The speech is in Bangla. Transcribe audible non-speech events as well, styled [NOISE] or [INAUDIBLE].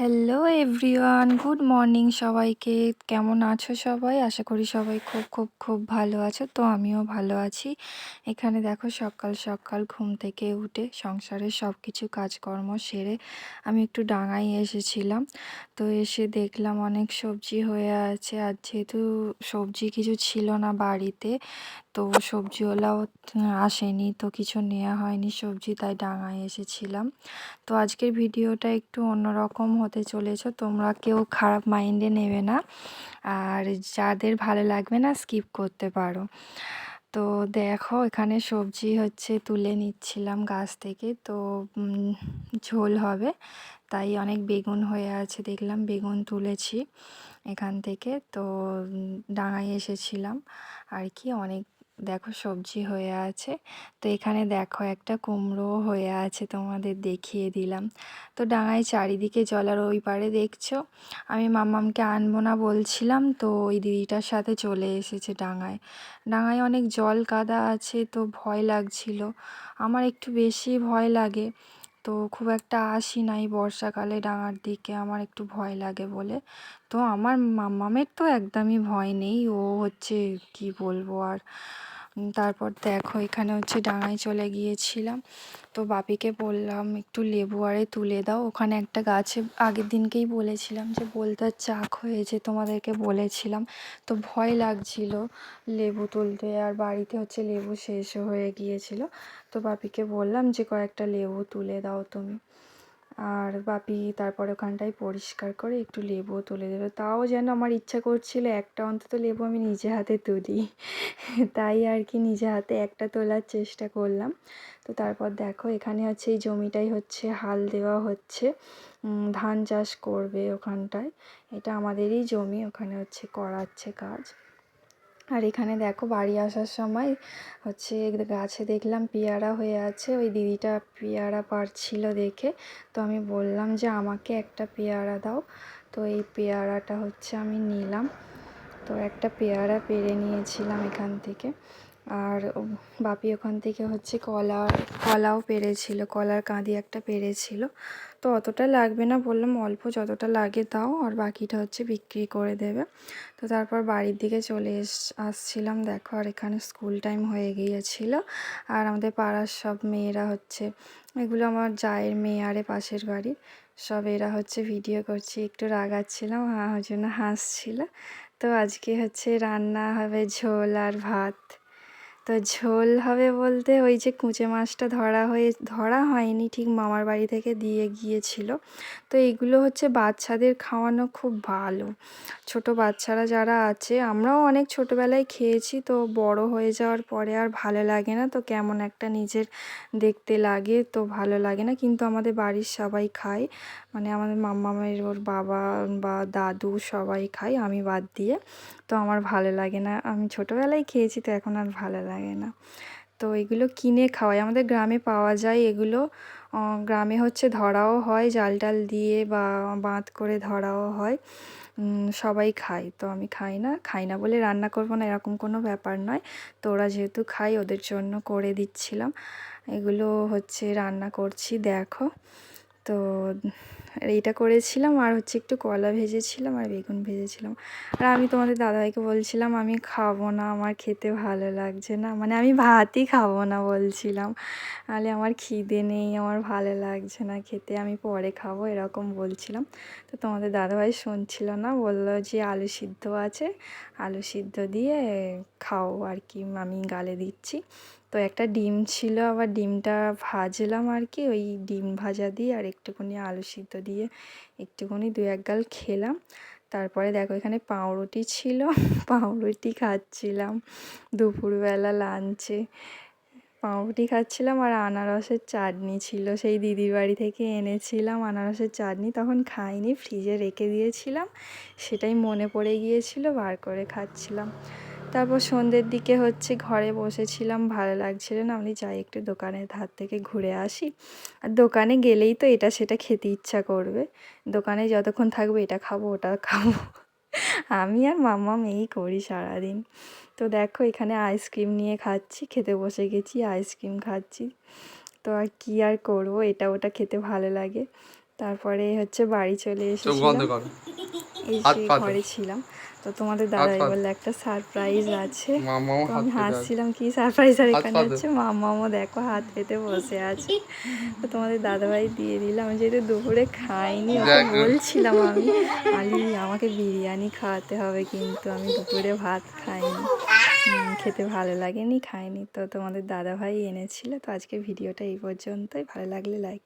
হ্যালো এভরিওয়ান গুড মর্নিং সবাইকে। কেমন আছো সবাই? আশা করি সবাই খুব খুব খুব ভালো আছো। তো আমিও ভালো আছি। এখানে দেখো সকাল সকাল ঘুম থেকে উঠে সংসারের সব কিছু কাজকর্ম সেরে আমি একটু ডাঙায় এসেছিলাম। তো এসে দেখলাম অনেক সবজি হয়ে আছে। আর যেহেতু সবজি কিছু ছিল না বাড়িতে, তো সবজিওয়ালাও আসেনি, তো কিছু নেওয়া হয়নি সবজি, তাই ডাঙায় এসেছিলাম। তো আজকের ভিডিওটা একটু অন্যরকম হতে চলেছে, তোমরা কেউ খারাপ মাইন্ডে নেবে না। আর যাদের ভালো লাগবে না স্কিপ করতে পারো। তো দেখো, এখানে সবজি হচ্ছে তুলে নিচ্ছিলাম গাছ থেকে। তো ঝোল হবে, তাই অনেক বেগুন হয়ে আছে, দেখলাম বেগুন তুলেছি এখান থেকে। তো ডাঙায় এসেছিলাম। আর কি, অনেক দেখো সবজি হয়ে আছে। তো এখানে দেখো একটা কুমড়ো হয়ে আছে তোমাদের দেখিয়ে দিলাম। তো ডাঙায় চারিদিকে জলার ওই পারে দেখছ? আমি মাম্মামকে আনব না বলছিলাম তো ওই দিদিটার সাথে চলে এসেছে ডাঙায়। ডাঙায় অনেক জল কাদা আছে তো ভয় লাগছিল। আমার একটু বেশি ভয় লাগে। তো খুব একটা আসি নাই বর্ষাকালে ডাঙার দিকে, আমার একটু ভয় লাগে বলে। তো আমার মাম্মামের তো একদমই ভয় নেই, ও হচ্ছে কি বলব আর তারপর দেখো, এখানে হচ্ছে ডাঙায় চলে গিয়েছিলাম। তো বাপিকে বললাম, একটু লেবু আরে তুলে দাও। ওখানে একটা গাছে আগের দিনকেই বলেছিলাম যে বলতার চাক হয়েছে তোমাদেরকে বলেছিলাম। তো ভয় লাগছিল লেবু তুলতে, আর বাড়িতে হচ্ছে লেবু শেষ হয়ে গিয়েছিল। তো বাপিকে বললাম যে, কয়েকটা লেবু তুলে দাও তুমি। আর বাপি তারপর ওখানটায় পরিষ্কার করে একটু লেবু তুলে দিল। তাও যেন আমার ইচ্ছা করছিল একটা অন্তত লেবু আমি নিজে হাতে তুলি। তাই আর কি নিজে হাতে একটা তোলার চেষ্টা করলাম। তো তারপর দেখো এখানে হচ্ছে এই জমিটাই হচ্ছে হাল দেওয়া হচ্ছে। ধান চাষ করবে ওখানটায়। এটা আমাদেরই জমি, ওখানে হচ্ছে করাচ্ছে কাজ। আর এখানে দেখো বাড়ি আসার সময় হচ্ছে গাছে দেখলাম পেয়ারা হয়ে আছে, ওই দিদিটা পেয়ারা পারছিল দেখে। তো আমি বললাম যে আমাকে একটা পেয়ারা দাও। তো এই পেয়ারাটা হচ্ছে আমি নিলাম। তো একটা পেয়ারা পেরে নিয়েছিলাম এখান থেকে। আর বাপি ওখান থেকে হচ্ছে কলা, কলাও পেরেছিল, কলার কাঁদি একটা পেরেছিল। তো অতটা লাগবে না, বললাম অল্প যতটা লাগে তাও আর বাকিটা হচ্ছে বিক্রি করে দেবে। তো তারপর বাড়ির দিকে চলে এস, আসছিলাম, দেখো, আর এখানে স্কুল টাইম হয়ে গিয়েছিল। আর আমাদের পাড়ার সব মেয়েরা হচ্ছে, এগুলো আমার জায়ের মেয়ে আরে পাশের বাড়ি সব এরা হচ্ছে ভিডিও করছি, একটু রাগাচ্ছিলাম হ্যাঁ ওই জন্য হাসছিল। তো আজকে হচ্ছে রান্না হবে ঝোল আর ভাত। তো ঝোল হবে বলতে ওই যে কুঁচে মাছটা ধরা হয়ে, ধরা হয়নি, ঠিক মামার বাড়ি থেকে দিয়ে গিয়েছিল। তো এইগুলো হচ্ছে বাচ্চাদের খাওয়ানো খুব ভালো। ছোট বাচ্চারা যারা আছে, আমরাও অনেক ছোটোবেলায় খেয়েছি, তো বড় হয়ে যাওয়ার পরে আর ভালো লাগে না। তো কেমন একটা নিজের দেখতে লাগে, তো ভালো লাগে না। কিন্তু আমাদের বাড়ির সবাই খায়। মানে আমাদের মাম্মামের ওর বাবা বা দাদু সবাই খায় আমি বাদ দিয়ে। তো আমার ভালো লাগে না। আমি ছোটোবেলায় খেয়েছি, তো এখন আর ভালো লাগে না। তো এগুলো কিনে খাওয়াই। আমাদের গ্রামে পাওয়া যায় এগুলো। গ্রামে হচ্ছে ধরাও হয়, জাল টাল দিয়ে বা বাঁধ করে ধরাও হয়। সবাই খায়। তো আমি খাই না। খাই না বলে রান্না করব না, এরকম কোনো ব্যাপার নয়। তো ওরা যেহেতু খাই ওদের জন্য করে দিচ্ছিলাম। এগুলো হচ্ছে রান্না করছি, দেখো। তো এইটা করেছিলাম আর হচ্ছে একটু কলা ভেজেছিলাম আর বেগুন ভেজেছিলাম। আর আমি তোমাদের দাদাভাইকে বলছিলাম, আমি খাব না, আমার খেতে ভালো লাগছে না। মানে আমি ভাতই খাব না বলছিলাম। নাহলে আমার খিদে নেই, আমার ভালো লাগছে না খেতে, আমি পরে খাব, এরকম বলছিলাম। তো তোমাদের দাদাভাই শুনছিল না, বলল যে আলু সিদ্ধ আছে, আলু সিদ্ধ দিয়ে খাও আর কি, আমি গালে দিচ্ছি। তো একটা ডিম ছিল, আবার ডিমটা ভাজলাম আর কি ওই ডিম ভাজা দিয়ে আর একটুখানি আলু সিদ্ধ দিয়ে একটুখানি দু এক গাল খেলাম। তারপরে দেখো এখানে পাউরুটি ছিল, [LAUGHS] পাউরুটি খাচ্ছিলাম দুপুরবেলা লাঞ্চে। পাউরুটি খাচ্ছিলাম আর আনারসের চাটনি ছিল, সেই দিদির বাড়ি থেকে এনেছিলাম আনারসের চাটনি। তখন খাইনি, ফ্রিজে রেখে দিয়েছিলাম, সেটাই মনে পড়ে গিয়েছিল, বার করে খাচ্ছিলাম। তারপর সন্ধ্যের দিকে হচ্ছে ঘরে বসেছিলাম ভালো লাগছিল না। আমি যাই একটু দোকানের ধার থেকে ঘুরে আসি। আর দোকানে গেলেই তো এটা সেটা খেতে ইচ্ছা করবে। দোকানে যতক্ষণ থাকবে এটা খাব ওটা খাব। আমি আর মাম্মা মেয়েই করি সারাদিন। তো দেখো এখানে আইসক্রিম নিয়ে খাচ্ছি খেতে বসে গেছি আইসক্রিম খাচ্ছি। তো আর কী আর করব এটা ওটা খেতে ভালো লাগে। তারপরে হচ্ছে বাড়ি চলে চোখ ঘরে ছিলাম। তো তোমাদের দাদাই। বলল একটা সারপ্রাইজ আছে। তো আমি হাসছিলাম কি সারপ্রাইজ আর এখানে। হচ্ছে? মামাও দেখো হাত পেতে বসে আছে। তো তোমাদের দাদাভাই দিয়ে দিলাম। যেহেতু দুপুরে খাইনি ওকে বলছিলাম আমি আলি আমাকে বিরিয়ানি খাওয়াতে হবে কিন্তু আমি দুপুরে ভাত খাইনি। খেতে ভালো লাগেনি খাইনি। তো তোমাদের দাদাভাই এনেছিল। তো আজকে ভিডিওটা এই পর্যন্তই। ভালো লাগলে লাইক